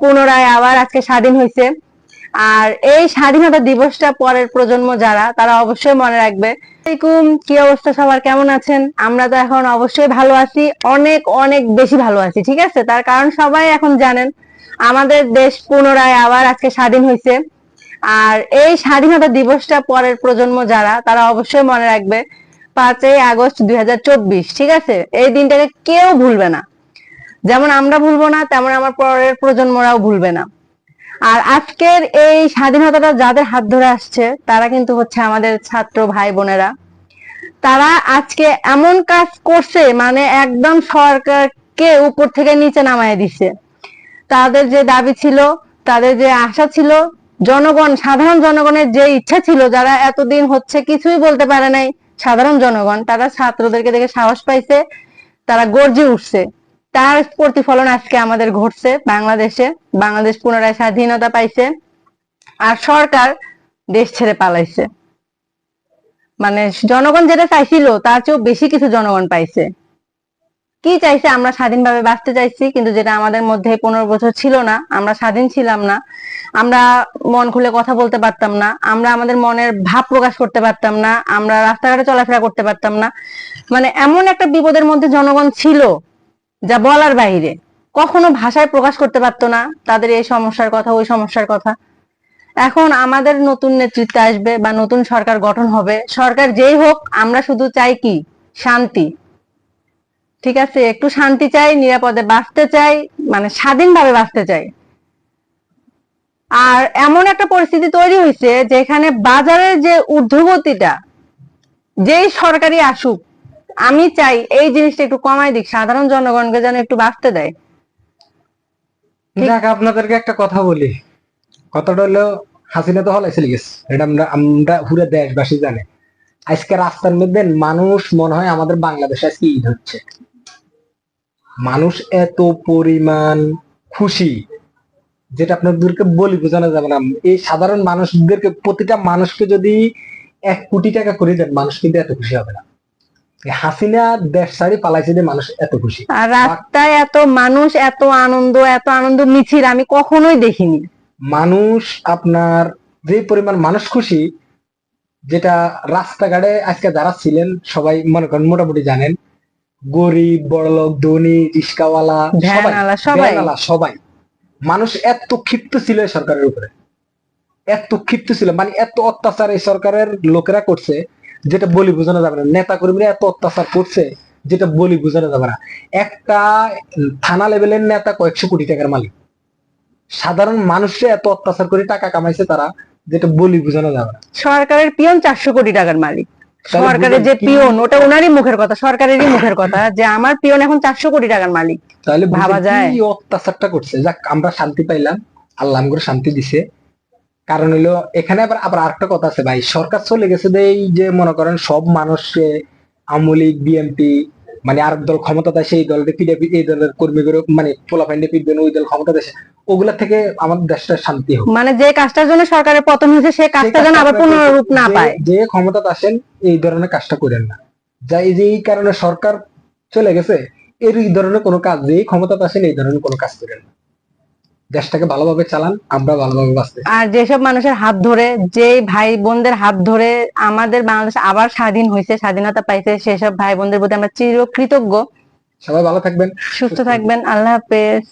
পুনরায় আবার আজকে স্বাধীন হয়েছে আর এই স্বাধীনতা দিবসটা পরের প্রজন্ম যারা, তারা অবশ্যই মনে রাখবে। কি অবস্থা সবার? কেমন আছেন? আমরা তো এখন অবশ্যই ভালো আছি, অনেক অনেক বেশি ভালো আছি, ঠিক আছে? তার কারণ সবাই এখন জানেন, আমাদের দেশ পুনরায় আবার আজকে স্বাধীন হয়েছে আর এই স্বাধীনতা দিবসটা পরের প্রজন্ম যারা, তারা অবশ্যই মনে রাখবে, পাঁচই আগস্ট দুই হাজার চব্বিশ, ঠিক আছে? এই দিনটাকে কেউ ভুলবে না। যেমন আমরা ভুলবো না, তেমন আমার পরের প্রজন্মরাও ভুলবে না। আর আজকের এই স্বাধীনতাটা যাদের হাত ধরে আসছে, তারা কিন্তু হচ্ছে আমাদের ছাত্র ভাই বোনেরা। তারা আজকে এমন কাজ করছে মানে একদম সরকারকে উপর থেকে নিচে নামায় দিছে। তাদের যে দাবি ছিল, তাদের যে আশা ছিল, জনগণ, সাধারণ জনগণের যে ইচ্ছা ছিল, যারা এতদিন হচ্ছে কিছুই বলতে পারে নাই, সাধারণ জনগণ, তারা ছাত্রদেরকে দেখে সাহস পাইছে, তারা গর্জে উঠছে। তার প্রতিফলন আজকে আমাদের ঘটছে বাংলাদেশে। বাংলাদেশ পুনরায় স্বাধীনতা পাইছে আর সরকার দেশ ছেড়ে পালাইছে। মানে জনগণ যেটা চাইছিল, তার চেয়েও বেশি কিছু জনগণ পাইছে। কি চাইছে আমরা স্বাধীনভাবে বাঁচতে চাইছি, কিন্তু যেটা আমাদের মধ্যে পনেরো বছর ছিল না, আমরা স্বাধীন ছিলাম না, আমরা মন খুলে কথা বলতে পারতাম না, আমরা আমাদের মনের ভাব প্রকাশ করতে পারতাম না, আমরা রাস্তাঘাটে চলাফেরা করতে পারতাম না। মানে এমন একটা বিপদের মধ্যে জনগণ ছিল যা বলার বাইরে কখনো ভাষায় প্রকাশ করতে পারতো না তাদের এই সমস্যার কথা, ওই সমস্যার কথা। এখন আমাদের নতুন নেতৃত্ব আসবে বা নতুন সরকার গঠন হবে, সরকার যেই হোক, আমরা শুধু চাই কি? শান্তি। ঠিক আছে? একটু শান্তি চাই, নিরাপদে বাঁচতে চাই মানে স্বাধীনভাবে বাঁচতে চাই। আর এমন একটা পরিস্থিতি তৈরি হয়েছে যেখানে বাজারের যে ঊর্ধ্বগতিটা, যেই সরকারি আসুক আমি চাই এই জিনিসটা একটু কমাই দিক, সাধারণ জনগণকে যেন একটু বাঁচতে দেয়। যাক, আপনাদেরকে একটা কথা বলি। কথাটা হলো, হাসিনা তো হলাই গেছে। এটা আমরা আমরা পুরো দেশবাসী জানে। আজকে রাস্তার মধ্যে মানুষ মনে হয় আমাদের বাংলাদেশে আজকে ঈদ হচ্ছে। মানুষ এত পরিমাণ খুশি, যেটা আপনাদেরকে বলি, বোঝানো যাবে না। এই সাধারণ মানুষদেরকে, প্রতিটা মানুষকে যদি এক কোটি টাকা করে দেন, মানুষ কিন্তু এত খুশি হবে না। হাসিনা দেশ ছাড়ি পালাইছে যে মানুষ এত খুশি। আর রাস্তায় এত মানুষ এত আনন্দ এত আনন্দ মিছিল আমি কখনোই দেখিনি। মানুষ আপনার যে পরিমাণ মানুষ খুশি যেটা রাস্তাঘাটে আজকে যারা ছিলেন সবাই মনে করেন মোটামুটি জানেন গরিব বড়লোক ধনী রিস্কাওয়ালা সবাই সবাই। মানুষ এত ক্ষিপ্ত ছিল সরকারের উপরে। এত ক্ষিপ্ত ছিল মানে এত অত্যাচার এই সরকারের লোকেরা করছে যেটা বলি বোঝানো যাবে না। নেতা কর্মীরা এত অত্যাচার করছে যেটা বলি বোঝানো যাবে না। একটা থানা লেভেলের নেতা কয়েকশো কোটি টাকার মালিক। সাধারণ মানুষে এত অত্যাচার করে টাকা কামাইছে তারা যেটা বলি বোঝানো যাবে না। সরকারের পিয়ন চারশো কোটি টাকার মালিক। সরকারের যে পিয়ন ওটা ওনারই মুখের কথা সরকারেরই মুখের কথা যে আমার পিয়ন এখন চারশো কোটি টাকার মালিক। তাহলে ভাবা? যায়। অত্যাচারটা করছে? যাক আমরা শান্তি পাইলাম আল্লাহ করে শান্তি দিছে। কারণ হলো এখানে আবার আবার আরেকটা কথা আছে ভাই সরকার চলে গেছে যে এই যে মনে করেন সব মানুষকে আমলিক বিএনপি মানে আরেক দল ক্ষমতা দেয় সেই দলের পিডিপি এই দলের কর্মীগুলো মানে পোলাফাইন্ডে পিটবেন ওই দল ক্ষমতা দেশে ওগুলা থেকে আমাদের দেশটা শান্তি হোক। মানে যে কাজটার জন্য সরকারের পতন হয়েছে সেই কাজটা যেন আবার পুনরূপ না যে- পায়। যে ক্ষমতাতে আসেন এই ধরনের কাজটা করেন না। যা এই যে এই কারণে সরকার চলে গেছে এর এই ধরনের কোনো কাজ যেই ক্ষমতাতে আসেন এই ধরনের কোনো কাজ করেন না। দেশটাকে ভালোভাবে চালান আমরা ভালোভাবে বাঁচতে আর যেসব মানুষের হাত ধরে যে ভাই বোনদের হাত ধরে আমাদের বাংলাদেশ আবার স্বাধীন হয়েছে স্বাধীনতা পাইছে সেসব ভাই বোনদের প্রতি আমরা চিরকৃতজ্ঞ। সবাই ভালো থাকবেন সুস্থ থাকবেন আল্লাহ হাফেজ।